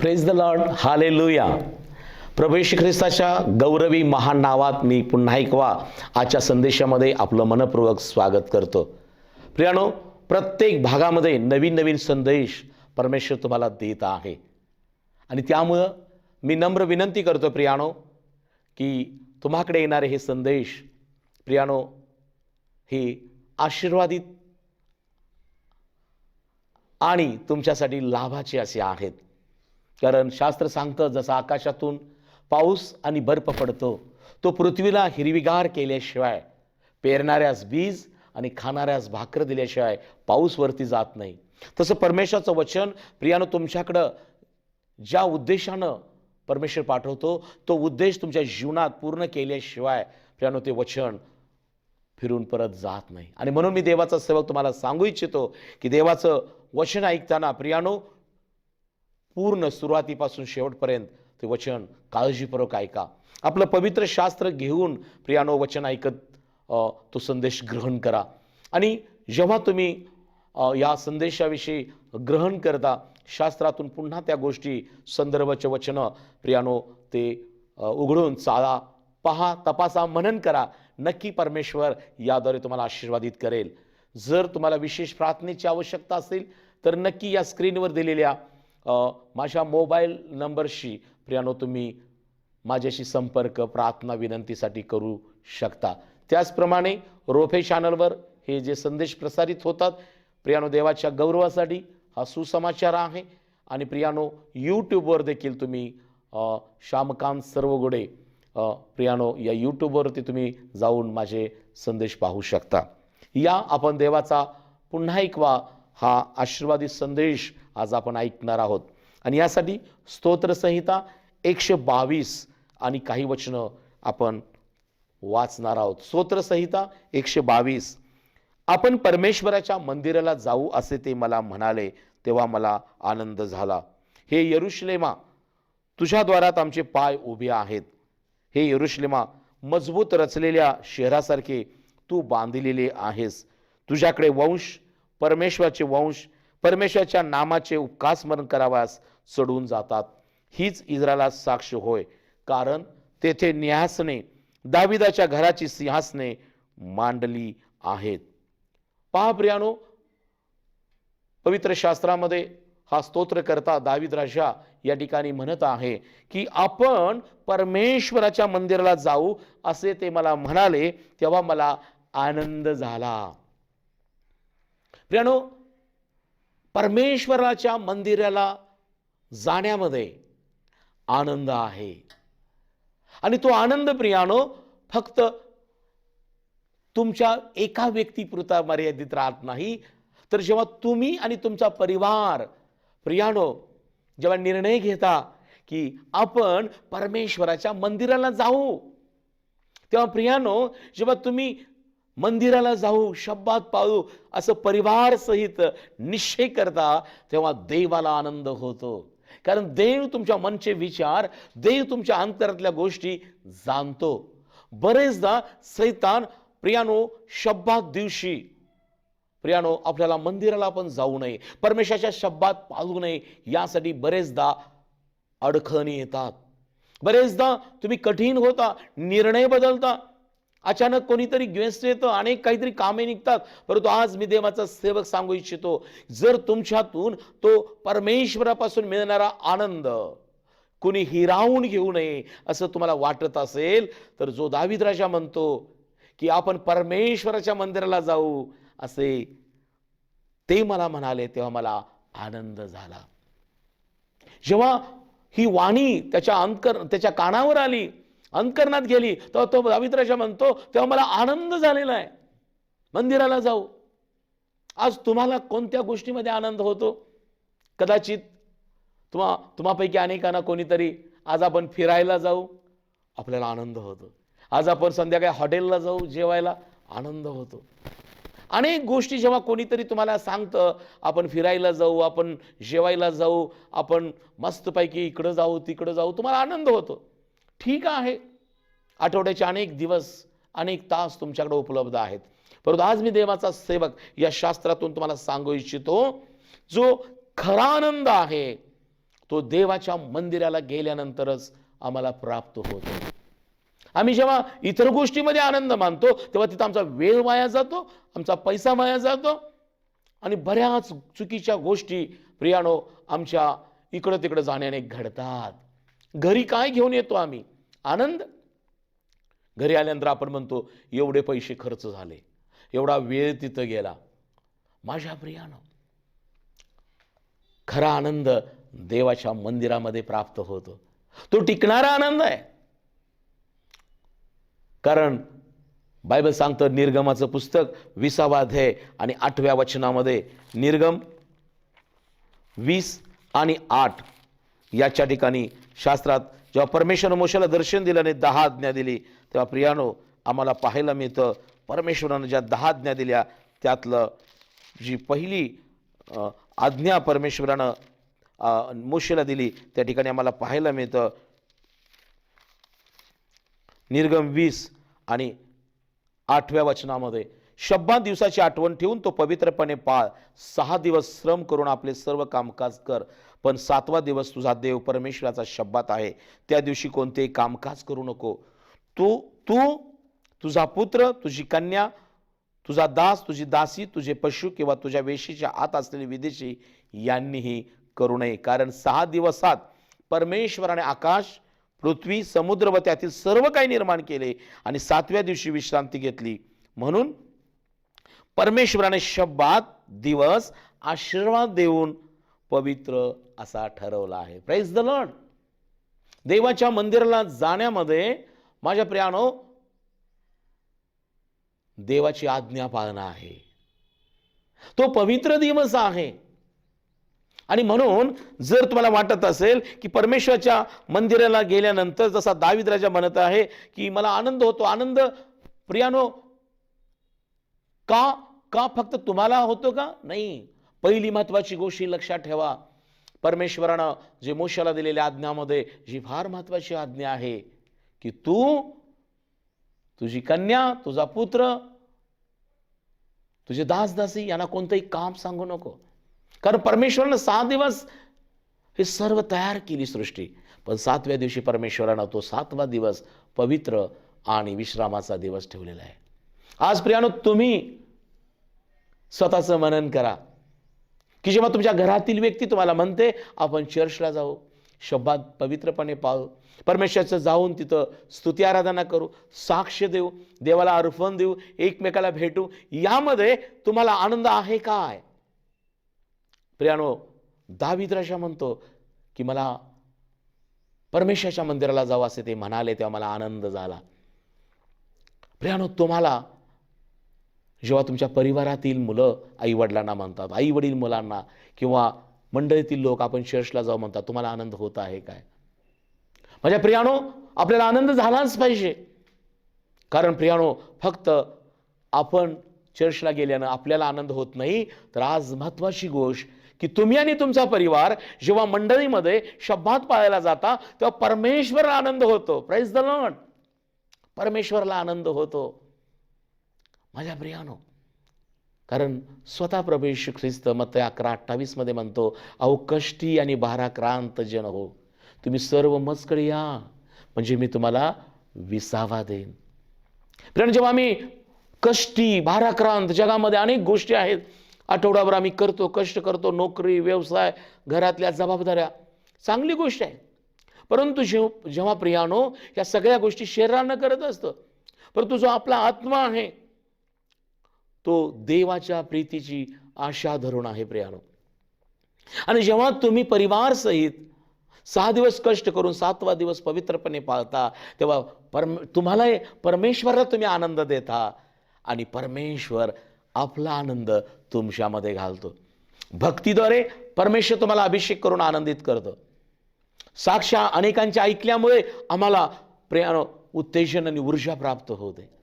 Praise the Lord हाले लुया प्रभू ख्रिस्ताच्या गौरवी महान नावात मी पुन्हा एकवा आजच्या संदेशामध्ये आपलं मनपूर्वक स्वागत करतो. प्रियानो प्रत्येक भागामध्ये नवीन नवीन संदेश परमेश्वर तुम्हाला देत आहे. आणि त्यामुळं मी नम्र विनंती करतो प्रियानो की तुम्हाकडे येणारे हे संदेश प्रियानो हे आशीर्वादित आणि तुमच्यासाठी लाभाचे असे आहेत. कारण शास्त्र सांगतं जसं आकाशातून पाऊस आणि बर्फ पडतो तो पृथ्वीला हिरवीगार केल्याशिवाय पेरणाऱ्यास बीज आणि खाणाऱ्यास भाकर दिल्याशिवाय पाऊसवरती जात नाही. तसं परमेश्वराचं वचन प्रियानं तुमच्याकडं ज्या उद्देशानं परमेश्वर पाठवतो तो उद्देश तुमच्या जीवनात पूर्ण केल्याशिवाय प्रियानो ते वचन फिरून परत जात नाही. आणि म्हणून मी देवाचा सेवक तुम्हाला सांगू इच्छितो की देवाचं वचन ऐकताना प्रियानो पूर्ण सुरुवातीपासून शेवटपर्यंत ते वचन काळजीपूर्वक ऐका. आपलं पवित्र शास्त्र घेऊन प्रियानो वचन ऐकत तो संदेश ग्रहण करा. आणि जेव्हा तुम्ही या संदेशाविषयी ग्रहण करता शास्त्रातून पुन्हा त्या गोष्टी संदर्भाचे वचनं प्रियानो ते उघडून चाळा पहा तपासा मनन करा. नक्की परमेश्वर याद्वारे तुम्हाला आशीर्वादित करेल. जर तुम्हाला विशेष प्रार्थनेची आवश्यकता असेल तर नक्की या स्क्रीनवर दिलेल्या माझ्या मोबाईल नंबरशी प्रियानो तुम्ही माझ्याशी संपर्क प्रार्थना विनंतीसाठी करू शकता. त्याचप्रमाणे रोफे चॅनलवर हे जे संदेश प्रसारित होतात प्रियानो देवाच्या गौरवासाठी हा सुसमाचार आहे. आणि प्रियानो यूट्यूबवर देखील तुम्ही श्यामकांत सर्वगुडे प्रियानो या यूट्यूबवरती तुम्ही जाऊन माझे संदेश पाहू शकता. या आपण देवाचा पुन्हा एकवा हा आशीर्वादी संदेश आज आपण ऐकणार आहोत. आणि यासाठी स्तोत्रसंहिता एकशे बावीस आणि काही वचनं आपण वाचणार आहोत. स्तोत्रसंहिता एकशे बावीस. आपण परमेश्वराच्या मंदिराला जाऊ असे ते मला म्हणाले तेव्हा मला आनंद झाला. हे यरुश्लेमा तुझ्या द्वारात आमचे पाय उभे आहेत. हे यरुश्लेमा मजबूत रचलेल्या शहरासारखे तू बांधलेले आहेस. तुझ्याकडे वंश परमेश्वराचे वंश परमेश्वराच्या नामाचे उपकार स्मरण करावास चढून जातात. हीच इस्रायला साक्ष होय. कारण तेथे न्यासने दाविदाच्या घराची सिंहासने मांडली आहेत. पहा प्रियानो पवित्र शास्त्रामध्ये हा स्तोत्र करता दाविद राजा या ठिकाणी म्हणत आहे की आपण परमेश्वराच्या मंदिराला जाऊ असे ते मला म्हणाले तेव्हा मला आनंद झाला. प्रियानो परमेश्वराच्या मंदिराला जाण्यामध्ये आनंद आहे. आणि तो आनंद प्रियानो फक्त तुमच्या एका व्यक्तीपुरता मर्यादित राहत नाही. तर जेव्हा तुम्ही आणि तुमचा परिवार प्रियानो जेव्हा निर्णय घेता की आपण परमेश्वराच्या मंदिराला जाऊ तेव्हा प्रियानो जेव्हा तुम्ही मंदिराला जाऊ शब्दात पाळू असं परिवार सहित निश्चय करता तेव्हा देवाला आनंद होतो. कारण देव तुमच्या मनचे विचार देव तुमच्या अंतरातल्या गोष्टी जाणतो. बरेचदा सैतान प्रियानो शब्दात दिवशी प्रियानो आपल्याला मंदिराला पण जाऊ नये परमेश्वराच्या शब्दात पाळू नये यासाठी बरेचदा अडखणी येतात. बरेचदा तुम्ही कठीण होता निर्णय बदलता अचानक कोणीतरी ग्वेस्ट येतं अनेक काहीतरी कामे निघतात. परंतु आज मी देवाचा सेवक सांगू इच्छितो जर तुमच्यातून तो परमेश्वरापासून मिळणारा आनंद कुणी हिरावून घेऊ नये असं तुम्हाला वाटत असेल तर जो दाविद राजा म्हणतो की आपण परमेश्वराच्या मंदिराला जाऊ असे ते मला म्हणाले तेव्हा मला आनंद झाला. जेव्हा ही वाणी त्याच्या अंतकर त्याच्या कानावर आली अंतकरणात गेली तेव्हा तो दाविद म्हणतो तेव्हा मला आनंद झालेला आहे. मंदिराला जाऊ. आज तुम्हाला कोणत्या गोष्टीमध्ये आनंद होतो? कदाचित तुम्हा तुम्हापैकी अनेकांना कोणीतरी आज आपण फिरायला जाऊ आपल्याला आनंद होतो. आज आपण संध्याकाळी हॉटेलला जाऊ जेवायला आनंद होतो. अनेक गोष्टी जेव्हा कोणीतरी तुम्हाला सांगतं आपण फिरायला जाऊ आपण जेवायला जाऊ आपण मस्तपैकी इकडं जाऊ तिकडं जाऊ तुम्हाला आनंद होतो. ठीक आहे. आठवड्याचे अनेक दिवस अनेक तास तुमच्याकडे उपलब्ध आहेत. परंतु आज मी देवाचा सेवक या शास्त्रातून तुम्हाला सांगू इच्छितो जो खरा आनंद आहे तो देवाच्या मंदिराला गेल्यानंतरच आम्हाला प्राप्त होतो. आम्ही जेव्हा इतर गोष्टीमध्ये आनंद मानतो तेव्हा तिथं आमचा वेळ वाया जातो आमचा पैसा वाया जातो आणि बऱ्याच चुकीच्या गोष्टी प्रियानो आमच्या इकडं तिकडं जाण्याने घडतात. घरी काय घेऊन येतो आम्ही? आनंद? घरी आल्यानंतर आपण म्हणतो एवढे पैसे खर्च झाले. एवढा वेळ तिथं गेला. माझ्या प्रियानं. खरा आनंद देवाच्या मंदिरामध्ये प्राप्त होतो. तो टिकणारा आनंद आहे. कारण बायबल सांगतं निर्गमाचं पुस्तक विसावाध्याय आणि आठव्या वचनामध्ये निर्गम वीस आणि आठ याच्या ठिकाणी शास्त्रात जेव्हा परमेश्वर मोशाला दर्शन दिलं आणि दहा आज्ञा दिली तेव्हा प्रियानो आम्हाला पाहायला मिळतं परमेश्वरानं ज्या दहा आज्ञा दिल्या त्यातलं जी पहिली आज्ञा परमेश्वरानं मोशेला दिली त्या ठिकाणी आम्हाला पाहायला मिळतं. निर्गम वीस आणि आठव्या वचनामध्ये शब्बा दिवसाची आठवण ठेवून तो पवित्रपणे पाळ सहा दिवस श्रम करून आपले सर्व कामकाज कर. पण सातवा दिवस तुझा देव परमेश्वराचा शब्बात आहे. त्या दिवशी कोणतेही कामकाज करू नको. तू तू तुझा पुत्र तुझी कन्या तुझा दास तुझी दासी तुझे पशु किंवा तुझ्या वेशीच्या आत असलेले विदेशी यांनीही करू नये. कारण सहा दिवसात परमेश्वराने आकाश पृथ्वी समुद्र व त्यातील सर्व काही निर्माण केले आणि सातव्या दिवशी विश्रांती घेतली. म्हणून परमेश्वराने शब्दात दिवस आशीर्वाद देऊन पवित्र असा ठरवला आहे. प्राईज द लॉर्ड देवाच्या मंदिराला जाण्यामध्ये माझ्या प्रियानो देवाची आज्ञा पाळणं आहे. तो पवित्र दिवस आहे. आणि म्हणून जर तुम्हाला वाटत असेल की परमेश्वराच्या मंदिराला गेल्यानंतर जसा दाविद राजा म्हणत आहे की मला आनंद होतो आनंद प्रियानो का का फक्त तुम्हाला होतो का? नाही. पहिली महत्वाची गोष्ट लक्षात ठेवा. परमेश्वरानं जे मोशाला दिलेल्या आज्ञामध्ये जी फार महत्त्वाची आज्ञा आहे की तू तुझी कन्या तुझा पुत्र तुझे दासदासी यांना कोणतंही काम सांगू नको. कारण परमेश्वरानं सहा दिवस हे सर्व तयार केली सृष्टी. पण सातव्या दिवशी परमेश्वरानं तो सातवा दिवस पवित्र आणि विश्रामाचा दिवस ठेवलेला आहे. आज प्रियानो तुम्ही स्वतःचं मनन करा. की जेव्हा तुमच्या घरातील व्यक्ती तुम्हाला म्हणते आपण चर्चला जाऊ शब्दात पवित्रपणे पाळू परमेश्वराचं जाऊन तिथं स्तुती आराधना करू साक्ष देऊ देवाला अर्पण देऊ एकमेकाला भेटू यामध्ये तुम्हाला आनंद आहे काय? प्रियानो दावीद राजा म्हणतो की मला परमेश्वराच्या मंदिराला जावं असे ते म्हणाले तेव्हा मला आनंद झाला. प्रियानो तुम्हाला जेव्हा तुमच्या परिवारातील मुलं आई वडिलांना म्हणतात आई वडील मुलांना किंवा मंडळीतील लोक आपण चर्चला जाऊ म्हणतात तुम्हाला आनंद होत आहे काय? माझ्या प्रियानो आपल्याला आनंद झालाच पाहिजे. कारण प्रियानो फक्त आपण चर्चला गेल्यानं आपल्याला आनंद होत नाही तर आज महत्वाची गोष्ट की तुम्ही आणि तुमचा परिवार जेव्हा मंडळीमध्ये शब्दात पाळायला जाता तेव्हा परमेश्वरला आनंद होतो. प्राईज द लॉर्ड परमेश्वरला आनंद होतो. माझ्या प्रियानो कारण स्वतः प्रभू येशू ख्रिस्त मत अकरा अठ्ठावीसमध्ये म्हणतो अहो कष्टी आणि भाराक्रांत जन हो. तुम्ही सर्व मजकडे या म्हणजे मी तुम्हाला विसावा देईन. कारण जेव्हा आम्ही कष्टी भाराक्रांत जगामध्ये अनेक गोष्टी आहेत आठवडाभर आम्ही करतो कष्ट करतो नोकरी व्यवसाय घरातल्या जबाबदाऱ्या चांगली गोष्ट आहे. परंतु जेव जेव्हा प्रियानो या सगळ्या गोष्टी शरीरानं करत असतं परंतु जो आपला आत्मा आहे तो देवाच्या प्रीतीची आशा धरून आहे प्रियानो. आणि जेव्हा तुम्ही परिवारसहित सहा दिवस कष्ट करून सातवा दिवस पवित्रपणे पाळता तेव्हा परम तुम्हाला परमेश्वराला तुम्ही आनंद देता आणि परमेश्वर आपला आनंद तुमच्यामध्ये घालतो. भक्तीद्वारे परमेश्वर तुम्हाला अभिषेक करून आनंदित करतो. साक्षा अनेकांच्या ऐकल्यामुळे आम्हाला प्रियानो उत्तेजन आणि ऊर्जा प्राप्त होते.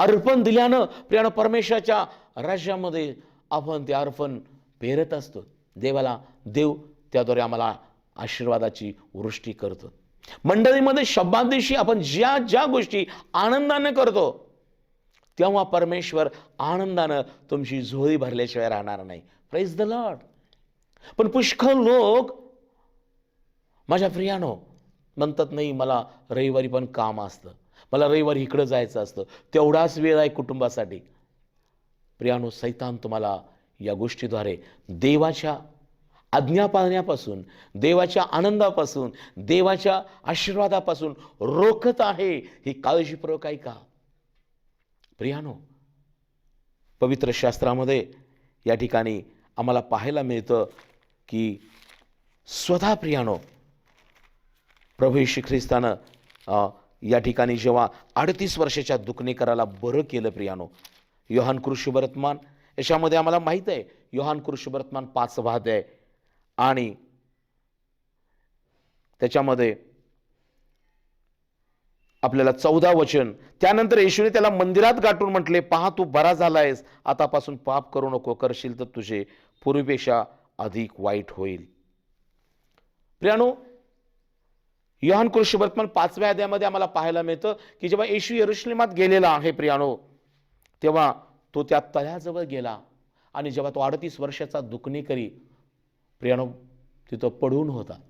अर्पण दिल्यानं प्रियानं परमेश्वराच्या राज्यामध्ये आपण ते अर्पण पेरत असतो. देवाला देव त्याद्वारे आम्हाला आशीर्वादाची वृष्टी करतो. मंडळीमध्ये शब्दादिवशी आपण ज्या ज्या गोष्टी आनंदानं करतो तेव्हा परमेश्वर आनंदानं तुमची झोळी भरल्याशिवाय राहणार नाही. प्रेज द लॉर्ड पण पुष्कळ लोक माझ्या प्रियानो म्हणतात नाही मला रविवारी पण काम असतं. मला रविवारी इकडं जायचं असतं. तेवढाच वेळ आहे कुटुंबासाठी. प्रियानो सैतान तुम्हाला या गोष्टीद्वारे देवाच्या आज्ञा पाळण्यापासून देवाच्या आनंदापासून देवाच्या आशीर्वादापासून रोखत आहे ही काळजीपूर्वक ऐका. प्रियानो पवित्र शास्त्रामध्ये या ठिकाणी आम्हाला पाहायला मिळतं की स्वतः प्रियानो प्रभू श्री ख्रिस्तानं या ठिकाणी जेव्हा अडतीस वर्षाच्या दुखणेकराला बरं केलं प्रियानो योहान कृषी याच्यामध्ये आम्हाला माहीत आहे योहान कृषी पाच वाद आहे. आणि त्याच्यामध्ये आपल्याला चौदा वचन त्यानंतर येशूने त्याला मंदिरात गाठून म्हटले पहा तू बरा झालायस आतापासून पाप करू नको करशील तर तुझे पूर्वीपेक्षा अधिक वाईट होईल. प्रियानो योहान कृषी वर्तमान पाचव्या अध्यायामध्ये आम्हाला पाहायला मिळतं की जेव्हा येशू यरुश्लिमात गेलेला आहे प्रियानो तेव्हा तो त्या तळ्याजवळ गेला आणि जेव्हा तो अडतीस वर्षाचा दुखणेकरी प्रियानो तिथं पडून होता.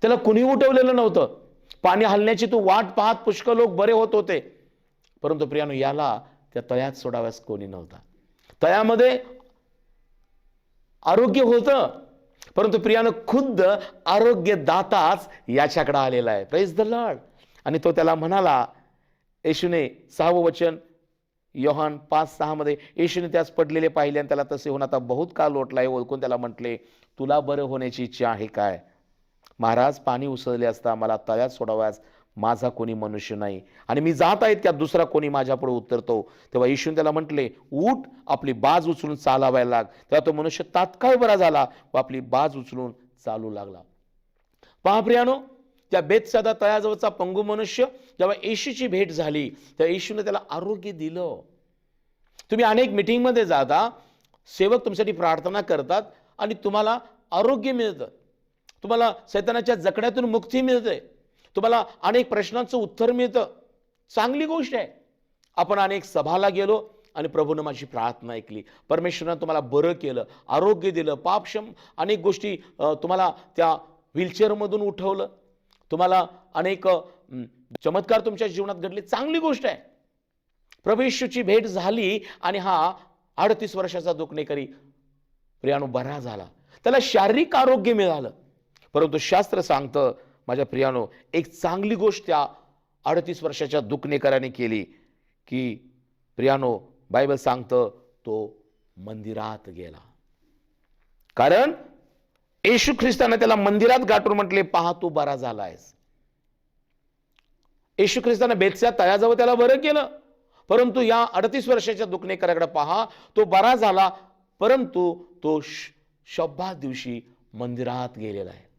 त्याला कुणी उठवलेलं नव्हतं. पाणी हलण्याची तो वाट पाहत पुष्कळ लोक बरे होत होते. परंतु प्रियानो याला त्या तळ्यात सोडाव्यास कोणी नव्हता. तळ्यामध्ये आरोग्य होतं. परंतु प्रियानं खुद्द आरोग्यदाताच याच्याकडे आलेला आहे. प्रेस द लॉर्ड आणि तो त्याला म्हणाला येशूने सहावं वचन योहान पाच सहामध्ये येशूने त्यास पडलेले पाहिले आणि त्याला तसे होऊन आता बहुत काळ लोटलाय. ओळखून त्याला म्हटले तुला बरं होण्याची इच्छा आहे काय? महाराज पाणी उसळले असता मला तळ्यात सोडाव्यास माझा कोणी मनुष्य नाही. आणि मी जात आहेत त्यात दुसरा कोणी माझ्यापुढे उतरतो. तेव्हा येशून त्याला म्हटले उठ आपली बाज उचलून चालावायला लाग. तेव्हा तो मनुष्य तात्काळ बरा झाला व आपली बाज उचलून चालू लागला. पहा प्रियानो त्या बेतसादा तळ्याजवळचा पंगू मनुष्य जेव्हा येशूची भेट झाली तेव्हा येशूने त्याला आरोग्य दिलं. तुम्ही अनेक मिटिंगमध्ये जाता सेवक तुमच्यासाठी प्रार्थना करतात आणि तुम्हाला आरोग्य मिळतं. तुम्हाला सैतानाच्या जकड्यातून मुक्ती मिळते. तुम्हाला अनेक प्रश्नांचं उत्तर मिळतं. चांगली गोष्ट आहे. आपण अनेक सभाला गेलो आणि प्रभूनं माझी प्रार्थना ऐकली. परमेश्वरानं तुम्हाला बरं केलं आरोग्य दिलं पापशम अनेक गोष्टी तुम्हाला त्या व्हीलचेअरमधून उठवलं. तुम्हाला अनेक चमत्कार तुमच्या जीवनात घडले. चांगली गोष्ट आहे. प्रभेशूची भेट झाली आणि हा अडतीस वर्षाचा दुखणेकरी प्रियाणू बरा झाला. त्याला शारीरिक आरोग्य मिळालं. परंतु शास्त्र सांगतं माझ्या प्रियानो एक चांगली गोष्ट त्या अडतीस वर्षाच्या दुखणेकराने केली की प्रियानो बायबल सांगतं तो मंदिरात गेला. कारण येशू ख्रिस्तानं त्याला मंदिरात गाठून म्हटले पहा तू बरा झालायस. येशू ख्रिस्तानं बेतच्या तळ्याजवळ त्याला बरं केलं. परंतु या अडतीस वर्षाच्या दुखणेकराकडे पहा तो बरा झाला परंतु तो श- शब्बा दिवशी मंदिरात गेलेला आहे.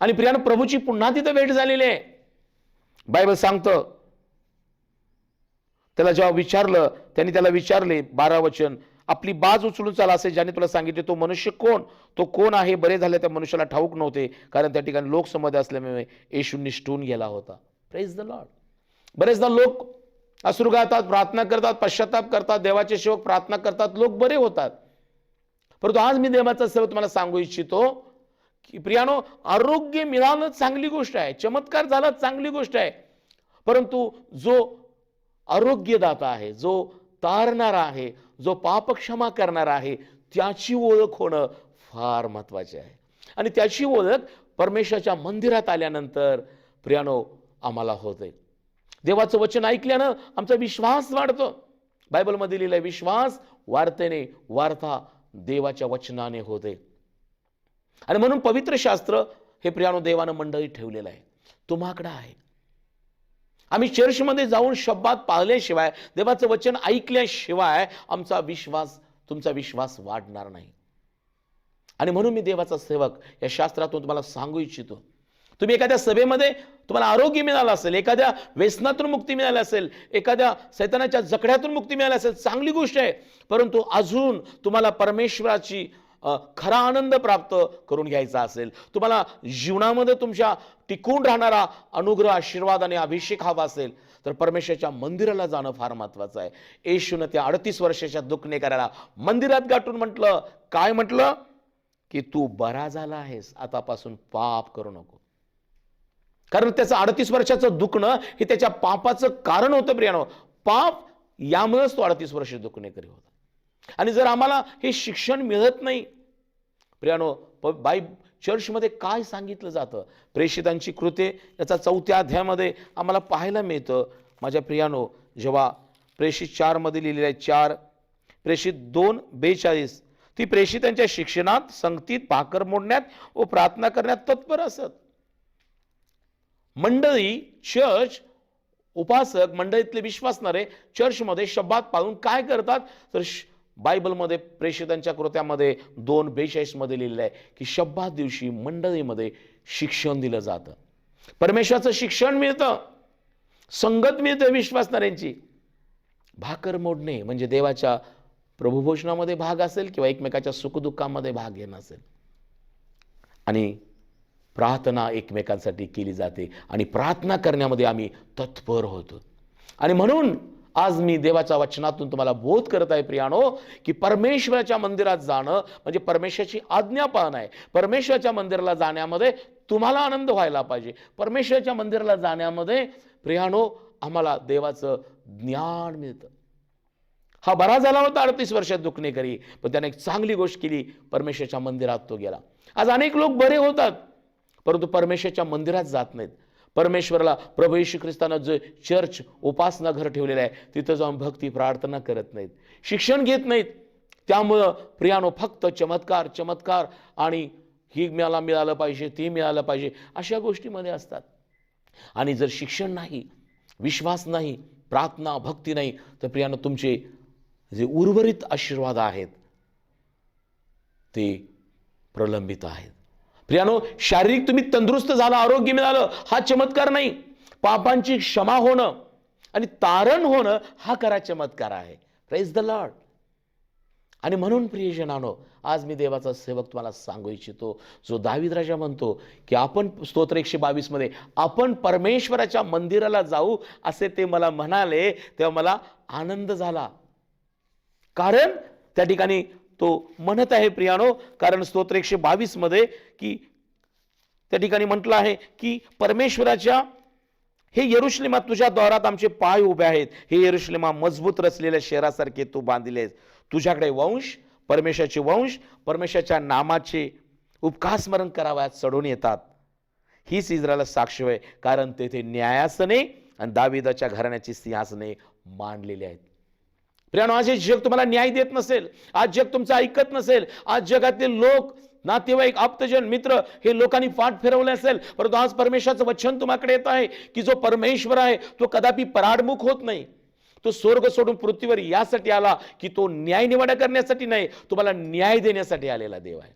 आणि प्रियानं प्रभूची पुन्हा तिथं भेट झालेली आहे. बायबल सांगतं त्याला जेव्हा विचारलं त्यांनी त्याला विचारले बारा वचन आपली बाज उचलून चाला असे ज्याने तुला सांगितले तो मनुष्य कोण? तो कोण आहे? बरे झाले त्या मनुष्याला ठाऊक नव्हते कारण त्या ठिकाणी लोकसमुदाय असल्यामुळे येशू निष्ठून गेला होता. प्रेज द लॉर्ड बरेचदा लोक अश्रू गातात प्रार्थना करतात पश्चाताप करतात देवाचे सेवक प्रार्थना करतात लोक बरे होतात. परंतु आज मी देवाचा सेवक तुम्हाला सांगू इच्छितो की प्रियानो आरोग्य मिळालं चांगली गोष्ट आहे चमत्कार झाला चांगली गोष्ट आहे. परंतु जो आरोग्यदाता आहे जो तारणारा आहे जो पापक्षमा करणारा आहे त्याची ओळख होणं फार महत्त्वाचे आहे. आणि त्याची ओळख परमेश्वराच्या मंदिरात आल्यानंतर प्रियानो आम्हाला होते. देवाचं वचन ऐकल्यानं आमचा विश्वास वाढतो. बायबलमध्ये लिहिलंय विश्वास वार्तेने वार्ता देवाच्या वचनाने होते. आणि म्हणून पवित्र शास्त्र हे प्रियानो देवानं मंडळी ठेवलेलं आहे. तुम्हाकडं आहे. आम्ही चर्चमध्ये जाऊन शब्दात पाहिल्याशिवाय देवाचं वचन ऐकल्याशिवाय आमचा विश्वास तुमचा विश्वास वाढणार नाही. आणि म्हणून मी देवाचा सेवक या शास्त्रातून तुम्हाला सांगू इच्छितो. तुम्ही एखाद्या सभेमध्ये तुम्हाला आरोग्य मिळालं असेल एखाद्या व्यसनातून मुक्ती मिळाली असेल एखाद्या सैतानाच्या जकड्यातून मुक्ती मिळाली असेल चांगली गोष्ट आहे. परंतु अजून तुम्हाला परमेश्वराची खरा आनंद प्राप्त करून घ्यायचा असेल. तुम्हाला जीवनामध्ये तुमच्या टिकून राहणारा अनुग्रह आशीर्वाद आणि अभिषेक हवा असेल तर परमेश्वराच्या मंदिराला जाणं फार महत्वाचं आहे. येशूनं त्या अडतीस वर्षाच्या दुखणे करायला मंदिरात गाठून म्हटलं. काय म्हटलं? की तू बरा झाला आहेस आतापासून पाप करू नको. कारण त्याचं अडतीस वर्षाचं दुखणं हे त्याच्या पापाचं कारण होतं प्रियानो. पाप यामुळेच तो अडतीस वर्ष दुखणेकरी होता. आणि जर आम्हाला हे शिक्षण मिळत नाही प्रियानो प- बाई चर्चमध्ये काय सांगितलं जातं? प्रेषितांची कृते याचा चौथ्या अध्यायामध्ये आम्हाला पाहायला मिळतं. माझ्या प्रियानो जेव्हा प्रेषित चारमध्ये लिहिलेलं आहे चार प्रेषित दोन बेचाळीस. ती प्रेषितांच्या शिक्षणात संगतीत भाकर मोडण्यात व प्रार्थना करण्यात तत्पर असत. मंडळी चर्च उपासक मंडळीतले विश्वासणारे चर्चमध्ये शब्दात पाळून काय करतात? तर श- बायबलमध्ये प्रेषितांच्या कृत्यामध्ये दोन बेचाळीसमध्ये लिहिलं लिहिलेलं आहे की शब्दा दिवशी मंडळीमध्ये शिक्षण दिलं जातं. परमेश्वराचं शिक्षण मिळतं. संगत मिळते विश्वासणाऱ्यांची. भाकर मोडणे म्हणजे देवाच्या प्रभुभोषणामध्ये भाग असेल किंवा एकमेकाच्या सुखदुःखामध्ये भाग घेणं असेल. आणि प्रार्थना एकमेकांसाठी केली जाते आणि प्रार्थना करण्यामध्ये आम्ही तत्पर होतो. आणि म्हणून आज मी देवाच्या वचनातून तुम्हाला बोध करत आहे प्रियानो की परमेश्वराच्या मंदिरात जाणं म्हणजे परमेश्वराची आज्ञा पाहणं आहे. परमेश्वराच्या मंदिराला जाण्यामध्ये तुम्हाला आनंद व्हायला पाहिजे. परमेश्वराच्या मंदिराला जाण्यामध्ये प्रियानो आम्हाला देवाचं ज्ञान मिळतं. हा बरा झाला होता अडतीस वर्षात दुखणे घरी पण त्याने एक चांगली गोष्ट केली परमेश्वरच्या मंदिरात तो गेला. आज अनेक लोक बरे होतात परंतु परमेश्वरच्या मंदिरात जात नाहीत. परमेश्वराला प्रभू येशू ख्रिस्तानं जे चर्च उपासना घर ठेवलेलं आहे तिथं जाऊन भक्ती प्रार्थना करत नाहीत. शिक्षण घेत नाहीत. त्यामुळं प्रियानो फक्त चमत्कार चमत्कार आणि ही मला मिळालं पाहिजे ते मिळालं पाहिजे अशा गोष्टीमध्ये असतात. आणि जर शिक्षण नाही विश्वास नाही प्रार्थना भक्ती नाही तर प्रियानं तुमचे जे उर्वरित आशीर्वाद आहेत ते प्रलंबित आहेत. प्रियानो शारीरिक तुम्ही तंदुरुस्त झाला आरोग्य मिळालं हा चमत्कार नाही. पापांची क्षमा होणं आणि तारण होणं हा खरा चमत्कार आहे. प्रेज द लॉर्ड आणि म्हणून प्रियजनानो आज मी देवाचा सेवक तुम्हाला सांगू इच्छितो. जो दावीद राजा म्हणतो की आपण स्तोत्र एकशे बावीसमध्ये आपण परमेश्वराच्या मंदिराला जाऊ असे ते मला म्हणाले तेव्हा मला आनंद झाला. कारण त्या ठिकाणी तो म्हणत आहे प्रियानो कारण स्तोत्र एकशे बावीसमध्ये की त्या ठिकाणी म्हटलं आहे की परमेश्वराच्या हे यरुश्लिमा तुझ्या द्वारात आमचे पाय उभे आहेत. हे यरुश्लिमा मजबूत रचलेल्या शहरासारखे तू बांधिलेस तुझ्याकडे वंश परमेश्वराचे वंश परमेश्वराच्या नामाचे उपकार करावयात चढून येतात. हीच इस्रायला साक्ष आहे कारण तेथे न्यायासने आणि दाविदाच्या घराण्याची सिंहासने मांडलेली आहेत. प्रियानो आज हे जग तुम्हाला न्याय देत नसेल आज जग तुमचं ऐकत नसेल आज जगातील लोक नातेवाईक आप्तजन मित्र हे लोकांनी पाठ फिरवले असेल. परंतु आज परमेश्वराचं वचन तुम्हाकडे येत आहे की जो परमेश्वर आहे तो कदापि पराडमुख होत नाही. तो स्वर्ग सोडून पृथ्वीवर यासाठी आला की तो न्याय निवाडा करण्यासाठी नाही तुम्हाला न्याय देण्यासाठी आलेला देव आहे.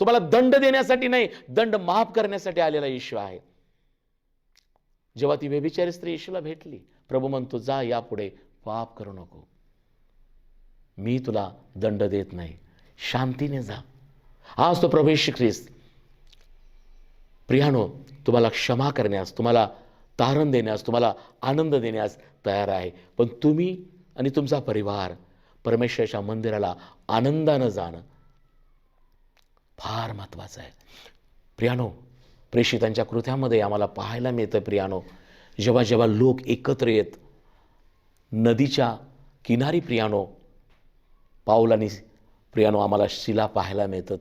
तुम्हाला दंड देण्यासाठी नाही दंड माफ करण्यासाठी आलेला येशू आहे. जेव्हा ती व्यभिचारी स्त्री येशूला भेटली प्रभू म्हणतो जा यापुढे पाप करू नको. मी तुला दंड देत नाही. शांतीने जा. आज तो प्रभू ख्रिस्त. प्रियानो तुम्हाला क्षमा करण्यास तुम्हाला तारण देण्यास तुम्हाला आनंद देण्यास तयार आहे. पण तुम्ही आणि तुमचा परिवार परमेश्वराच्या मंदिराला आनंदानं जाणं फार महत्त्वाचं आहे. प्रियानो प्रेषितांच्या कृत्यामध्ये आम्हाला पाहायला मिळतं प्रियानो जेव्हा जेव्हा लोक एकत्र येत नदीच्या किनारी प्रियानो पाऊल आणि प्रियानो आम्हाला शिला पाहायला मिळतात.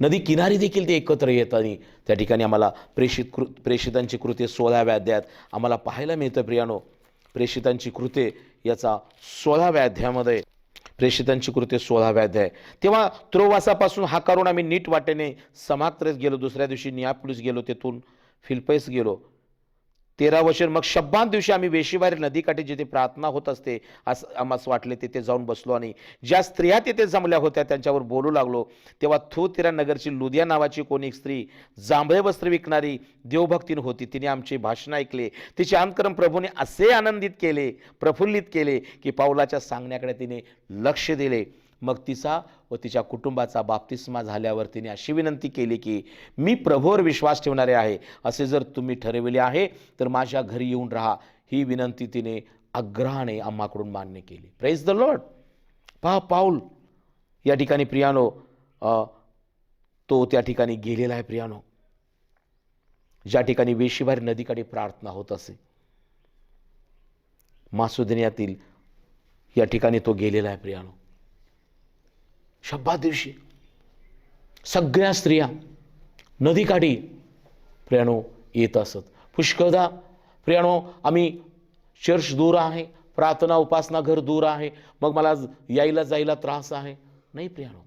नदी किनारी देखील ते एकत्र येत आणि त्या ठिकाणी आम्हाला प्रेषित कृ प्रेषितांची कृते सोळाव्या अध्यायात आम्हाला पाहायला मिळतं प्रियानो. प्रेषितांची कृते याचा सोळाव्या अध्यायामध्ये प्रेषितांची कृते सोळाव्या अध्याय. तेव्हा त्रोवासापासून हाकारून आम्ही नीट वाटेने समाक्तरेस गेलो. दुसऱ्या दिवशी नियापुलीस गेलो तेथून फिल्पैस गेलो. तेरा वर्ष मग शब्बान दिवशी आम्ही वेशीवारी नदीकाठी जिथे प्रार्थना होत असते असं आम्हाला वाटले तिथे जाऊन बसलो आणि ज्या स्त्रिया तिथे जमल्या होत्या त्यांच्यावर बोलू लागलो. तेव्हा थू तिरा नगरची लुधिया नावाची कोणी स्त्री जांभळे वस्त्र विकणारी देवभक्तीन होती. तिने आमचे भाषण ऐकले. तिचे अंतकरम प्रभूने असे आनंदित केले प्रफुल्लित केले की पावलाच्या सांगण्याकडे तिने लक्ष दिले. मग तिचा व तिच्या कुटुंबाचा बाप्तिस्मा झाल्यावर तिने अशी विनंती केली की मी प्रभूवर विश्वास ठेवणारे आहे. असे जर तुम्ही ठरविले आहे तर माझ्या घरी येऊन राहा. ही विनंती तिने आग्रहाने आम्हाकडून मान्य केली. प्रेज द लॉर्ड पहा पाऊल या ठिकाणी प्रियानो तो त्या ठिकाणी गेलेला आहे प्रियानो. ज्या ठिकाणी वेशीभार नदीकडे प्रार्थना होत असे. मासुदिन्यातील या ठिकाणी तो गेलेला आहे प्रियानो. शब्बा दिवशी सगळ्या स्त्रिया नदीकाठी प्रियानो येत असत. पुष्कळदा प्रियानो आम्ही चर्च दूर आहे प्रार्थना उपासना घर दूर आहे मग मला यायला जायला त्रास आहे. नाही प्रियानो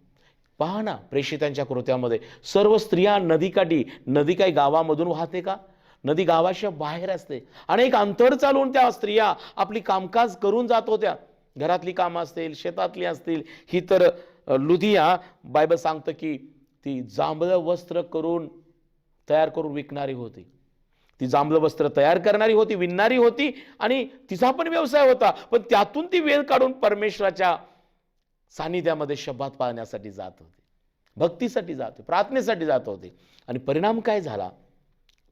पहा ना प्रेषितांच्या कृत्यामध्ये सर्व स्त्रिया नदीकाठी नदी काही गावामधून वाहते का? नदी गावाच्या बाहेर असते. अनेक अंतर चालून त्या स्त्रिया आपली कामकाज करून जात होत्या. घरातली कामं असतील शेतातली असतील ही तर लुधिया बायबल सांगतं की ती जांभळं वस्त्र करून तयार करून विकणारी होती. ती जांभळं वस्त्र तयार करणारी होती विणणारी होती आणि तिचा पण व्यवसाय होता. पण त्यातून ती वेळ काढून परमेश्वराच्या सानिध्यामध्ये शब्दात पाळण्यासाठी जात होती. भक्तीसाठी जात होते प्रार्थनेसाठी जात होती. आणि परिणाम काय झाला?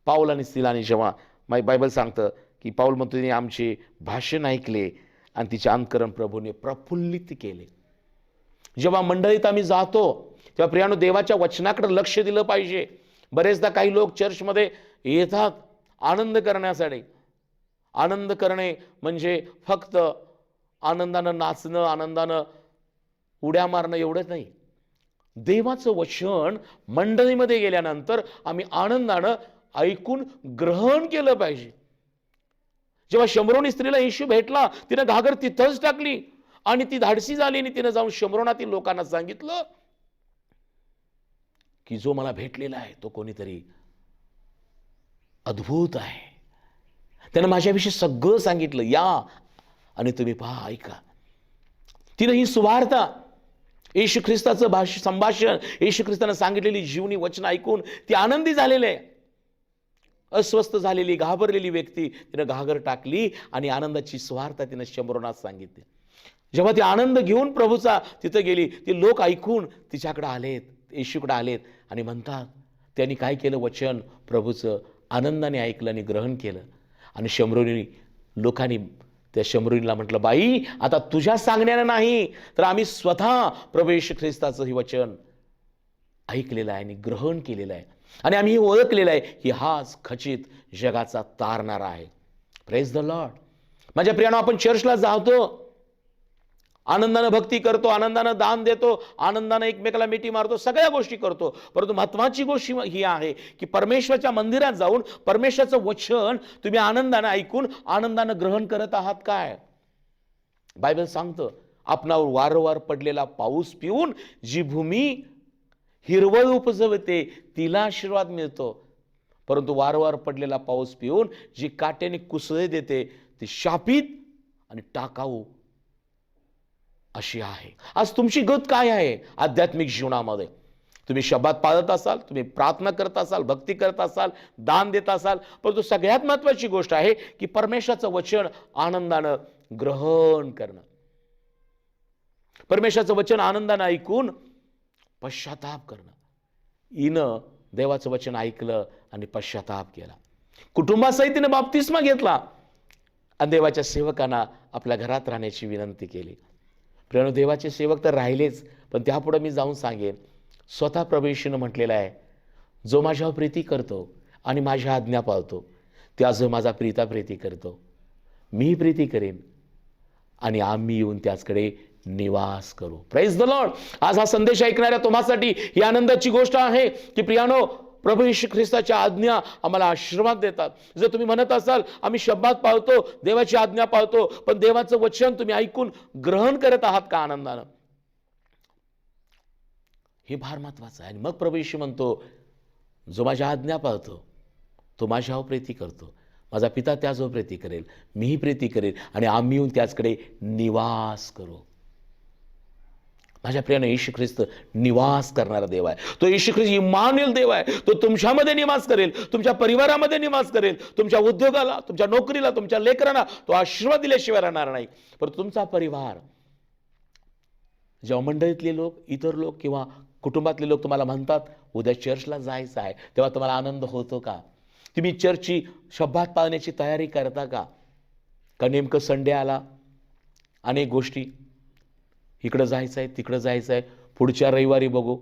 पाऊल आणि स्त्रीलाने जेव्हा माय बायबल सांगतं की पाऊल म्हणतो तिने आमचे भाषण ऐकले आणि तिचे अंतकरण प्रभूने प्रफुल्लित केले. जेव्हा मंडळीत आम्ही जातो तेव्हा प्रियानो देवाच्या वचनाकडे लक्ष दिलं पाहिजे. बरेचदा काही लोक चर्चमध्ये येतात आनंद करण्यासाठी. आनंद करणे म्हणजे फक्त आनंदानं नाचणं आनंदानं उड्या मारणं एवढंच नाही. देवाचं वचन मंडळीमध्ये गेल्यानंतर आम्ही आनंदानं ऐकून ग्रहण केलं पाहिजे. जेव्हा शंभरोनी स्त्रीला येशू भेटला तिनं घागर तिथंच टाकली. आणि ती धाडसी झाली आणि तिनं जाऊन शंभरोनातील लोकांना सांगितलं की जो मला भेटलेला आहे तो कोणीतरी अद्भुत आहे. त्यानं माझ्याविषयी सगळं सांगितलं. या. आणि तुम्ही पहा ऐका. तिनं ही सुवार्ता येशू ख्रिस्ताचं भाष संभाषण येशू ख्रिस्तानं सांगितलेली जीवनी वचन ऐकून ती आनंदी झालेली आहे. अस्वस्थ झालेली घाबरलेली व्यक्ती तिनं घागर टाकली आणि आनंदाची स्वार्थ तिनं शंभरणात सांगितली. जेव्हा ती आनंद घेऊन प्रभूचा तिथं गेली ती लोक ऐकून तिच्याकडे आलेत येशूकडे आलेत आणि म्हणतात त्यांनी काय केलं वचन? प्रभूचं आनंदाने ऐकलं आणि ग्रहण केलं. आणि शंभरोनी लोकांनी त्या शंभरुनीला म्हटलं बाई आता तुझ्या सांगण्यानं नाही तर आम्ही स्वतः प्रभू येशू ख्रिस्ताचं हे वचन ऐकलेलं आहे आणि ग्रहण केलेलं आहे. आणि आम्ही हे ओळखलेलं आहे की हाच खचित जगाचा तारणारा आहे. प्रेस द लॉर्ड माझ्या प्रियानं आपण चर्चला जातो आनंदानं भक्ती करतो आनंदानं दान देतो आनंदानं एकमेकाला मिठी मारतो सगळ्या गोष्टी करतो. परंतु महत्वाची गोष्ट ही आहे की परमेश्वराच्या मंदिरात जाऊन परमेश्वराचं वचन तुम्ही आनंदानं ऐकून आनंदानं ग्रहण करत आहात काय? बायबल सांगतं आपणावर वारंवार पडलेला पाऊस पिऊन जी भूमी हिरवळ उपजवते तिला आशीर्वाद मिळतो. परंतु वारंवार पडलेला पाऊस पिऊन जी काट्याने कुसळे देते ती शापित आणि टाकाऊ. अशी आहे. आज तुमची गत काय आहे? आध्यात्मिक जीवनामध्ये. तुम्ही शब्दात पाळत असाल तुम्ही प्रार्थना करत असाल भक्ती करत असाल दान देत असाल परंतु सगळ्यात महत्त्वाची गोष्ट आहे की परमेश्वराचं वचन आनंदानं ग्रहण करणं. परमेश्वराचं वचन आनंदानं ऐकून पश्चाताप करणं. इनं देवाचं वचन ऐकलं आणि पश्चाताप केला. कुटुंबासहित तिनं बाप्तिस्मा घेतला आणि देवाच्या सेवकांना आपल्या घरात राहण्याची विनंती केली. प्रियानो देवाचे सेवक तर राहिलेच पण त्यापुढं मी जाऊन सांगेन. स्वतः प्रवेशीनं म्हटलेलं आहे जो माझ्यावर प्रीती करतो आणि माझ्या आज्ञा पाळतो त्याच माझा प्रीता प्रीती करतो. मी प्रीती करेन आणि आम्ही येऊन त्याचकडे निवास करू. प्राईज द लॉर्ड आज हा संदेश ऐकणाऱ्या तुम्हासाठी ही आनंदाची गोष्ट आहे की प्रियानो प्रभू येशू ख्रिस्ताच्या आज्ञा आम्हाला आशीर्वाद देतात. जर तुम्ही म्हणत असाल आम्ही शब्दात पाळतो देवाची आज्ञा पाळतो पण देवाचं वचन तुम्ही ऐकून ग्रहण करत आहात का आनंदानं? हे फार महत्वाचं आहे. आणि मग प्रभू येशू म्हणतो जो माझ्या आज्ञा पाळतो तो माझ्यावर प्रीती करतो. माझा पिता त्याचवर प्रीती करेल. मीही प्रीती करेल. आणि आम्ही येऊन त्याचकडे निवास करू. माझ्या प्रियानं येशू ख्रिस्त निवास करणारा देव आहे. तो येशू ख्रिस्त इमान्युअल देव आहे. तो तुमच्यामध्ये निवास करेल तुमच्या परिवारामध्ये निवास करेल तुमच्या उद्योगाला तुमच्या नोकरीला तुमच्या लेकरांना तो आशीर्वाद दिल्याशिवाय राहणार नाही. परंतु तुमचा परिवार जेव्हा मंडळीतले लोक इतर लोक किंवा कुटुंबातले लोक तुम्हाला म्हणतात उद्या चर्चला जायचं आहे तेव्हा तुम्हाला आनंद होतो का? तुम्ही चर्चची शब्दात पाळण्याची तयारी करता का? का नेमकं संडे आला? अनेक गोष्टी इकडं जायचं आहे तिकडं जायचं आहे पुढच्या रविवारी बघू.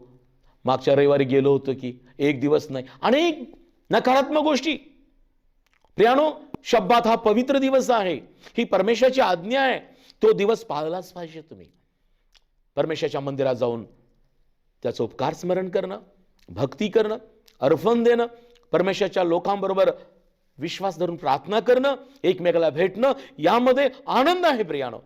मागच्या रविवारी गेलो होतो की एक दिवस नाही. अनेक नकारात्मक गोष्टी. प्रियानो शब्दात हा पवित्र दिवस आहे. ही परमेश्वराची आज्ञा आहे. तो दिवस पाळलाच पाहिजे तुम्ही. परमेश्वराच्या मंदिरात जाऊन त्याचं उपकार स्मरण करणं भक्ती करणं अर्पण देणं परमेश्वराच्या लोकांबरोबर विश्वास धरून प्रार्थना करणं एकमेकाला भेटणं यामध्ये आनंद आहे प्रियानो.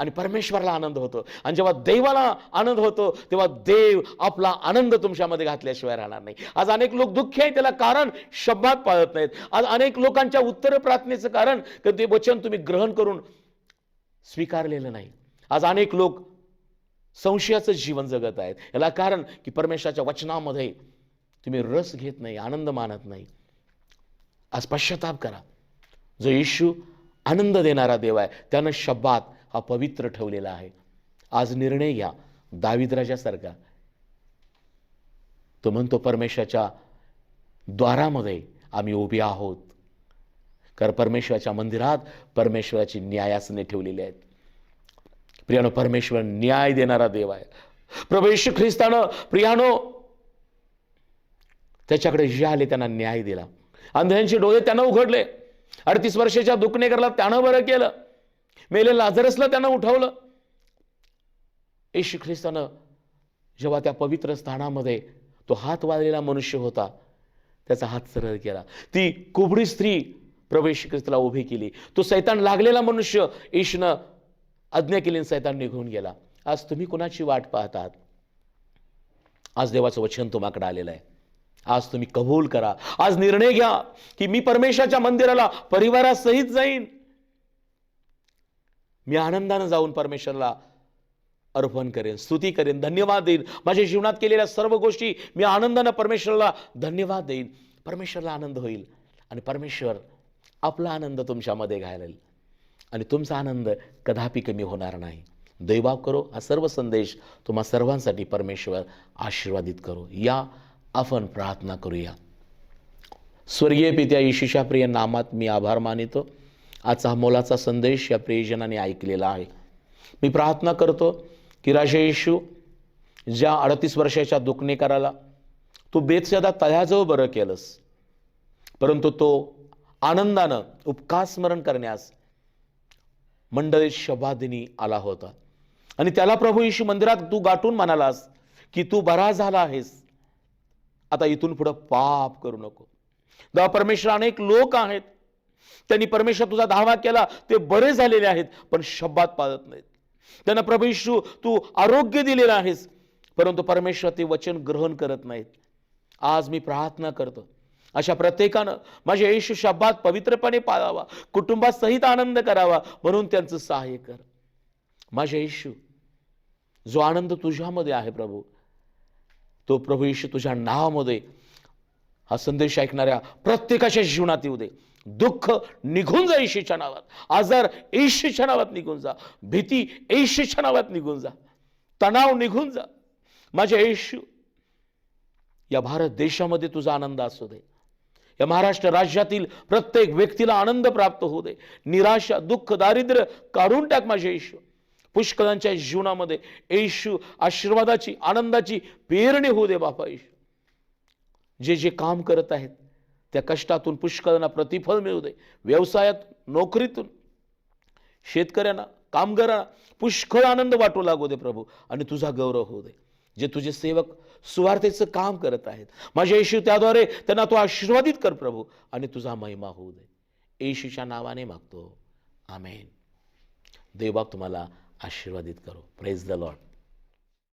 आणि परमेश्वराला आनंद होतो. आणि जेव्हा देवाला आनंद होतो तेव्हा देव आपला आनंद तुमच्यामध्ये घातल्याशिवाय राहणार नाही. आज अनेक लोक दुःखी आहे त्याला कारण शब्दात पाळत नाहीत. आज अनेक लोकांच्या उत्तर प्रार्थनेचं कारण की ते वचन तुम्ही ग्रहण करून स्वीकारलेलं नाही. आज अनेक लोक संशयाचं जीवन जगत आहेत. याला कारण की परमेश्वराच्या वचनामध्ये तुम्ही रस घेत नाही आनंद मानत नाही. आज पश्चाताप करा. जो येशू आनंद देणारा देव आहे त्यानं शब्दात हा पवित्र ठेवलेला आहे. आज निर्णय घ्या दाविद्राजासारखा तो म्हणतो परमेश्वराच्या द्वारामध्ये आम्ही उभे आहोत. कारण परमेश्वराच्या मंदिरात परमेश्वराची न्यायासने ठेवलेली आहेत. प्रियानो परमेश्वर न्याय देणारा देव आहे. प्रभू येशू ख्रिस्तानं प्रियानो त्याच्याकडे जे आले त्यांना न्याय दिला. अंधांचे डोळे त्यानं उघडले. अडतीस वर्षाच्या दुखणेकरला त्यानं बरं केलं. मेले लाजरसला त्यानं उठवलं. येशू ख्रिस्तानं जेव्हा त्या पवित्र स्थानामध्ये तो हात वाजलेला मनुष्य होता त्याचा हात सरळ केला. ती कुबडी स्त्री प्रभू येशू ख्रिस्ताला उभी केली. तो सैतान लागलेला मनुष्य येशूनं आज्ञा केली सैतान निघून गेला. आज तुम्ही कुणाची वाट पाहतात? आज देवाचं वचन तुम्हाकडे आलेलं आहे. आज तुम्ही कबूल करा. आज निर्णय घ्या की मी परमेश्वराच्या मंदिराला परिवारासहित जाईन. मी आनंदानं जाऊन परमेश्वरला अर्पण करेन स्तुती करेन धन्यवाद देईन. माझ्या जीवनात केलेल्या सर्व गोष्टी मी आनंदानं परमेश्वरला धन्यवाद देईन. परमेश्वरला आनंद होईल आणि परमेश्वर आपला आनंद तुमच्यामध्ये घालेल. आणि तुमचा आनंद कदापि कमी होणार नाही. दैवाब करो हा सर्व संदेश तुम्हा सर्वांसाठी परमेश्वर आशीर्वादित करो. या आपण प्रार्थना करूया. स्वर्गीय पित्या येशूच्या प्रिय नामात मी आभार मानितो. आजचा हा मोलाचा संदेश या प्रियजनाने ऐकलेला आहे. मी प्रार्थना करतो की राजा येशू ज्या अडतीस वर्षाच्या दुखणेकराला तू बेतसदा तळ्याजवळ बरं केलंस परंतु तो आनंदानं उपकार स्मरण करण्यास मंडळी शबादिनी आला होता. आणि त्याला प्रभू येशू मंदिरात तू गाठून म्हणालास की तू बरा झाला आहेस. आता इथून पुढं पाप करू नको. देवा परमेश्वर अनेक लोक आहेत त्यांनी परमेश्वर तुझा धावा केला ते बरे झालेले आहेत पण शब्दात पाळत नाहीत. त्यांना प्रभू तू आरोग्य दिलेलं आहेस परंतु परमेश्वर ते वचन ग्रहण करत नाहीत. आज मी प्रार्थना करतो. अशा प्रत्येकानं माझ्या येशू शब्दात पवित्रपणे पाळावा कुटुंबात सहित आनंद करावा म्हणून त्यांचं सहाय्य कर. माझ्या येशू जो आनंद तुझ्यामध्ये आहे प्रभू तो प्रभू येशू तुझ्या नावामध्ये हा संदेश ऐकणाऱ्या प्रत्येकाच्या जीवनात येऊ दे. दुःख निघून जा ईशेच्या नावात. आजार ईशेच्या नावात निघून जा. भीती येशूच्या नावात निघून जा. तणाव निघून जा. माझ्या येशू या भारत देशामध्ये तुझा आनंद असू दे. या महाराष्ट्र राज्यातील प्रत्येक व्यक्तीला आनंद प्राप्त होऊ दे. निराशा दुःख दारिद्र्य काढून टाक माझे येशू. पुष्कळांच्या जीवनामध्ये येशू आशीर्वादाची आनंदाची पेरणी होऊ दे बापा येशू. जे जे काम करत आहेत त्या कष्टातून पुष्कळांना प्रतिफळ मिळू दे. व्यवसायात नोकरीतून शेतकऱ्यांना कामगारांना पुष्कळ आनंद वाटू लागू दे प्रभू आणि तुझा गौरव होऊ दे. जे तुझे सेवक सुवार्थेचं काम करत आहेत माझ्या येशू त्याद्वारे त्यांना तू आशीर्वादित कर प्रभू आणि तुझा महिमा होऊ दे. येशूच्या नावाने मागतो. आमेन. देवबाब तुम्हाला आशीर्वादित करो. Praise the Lord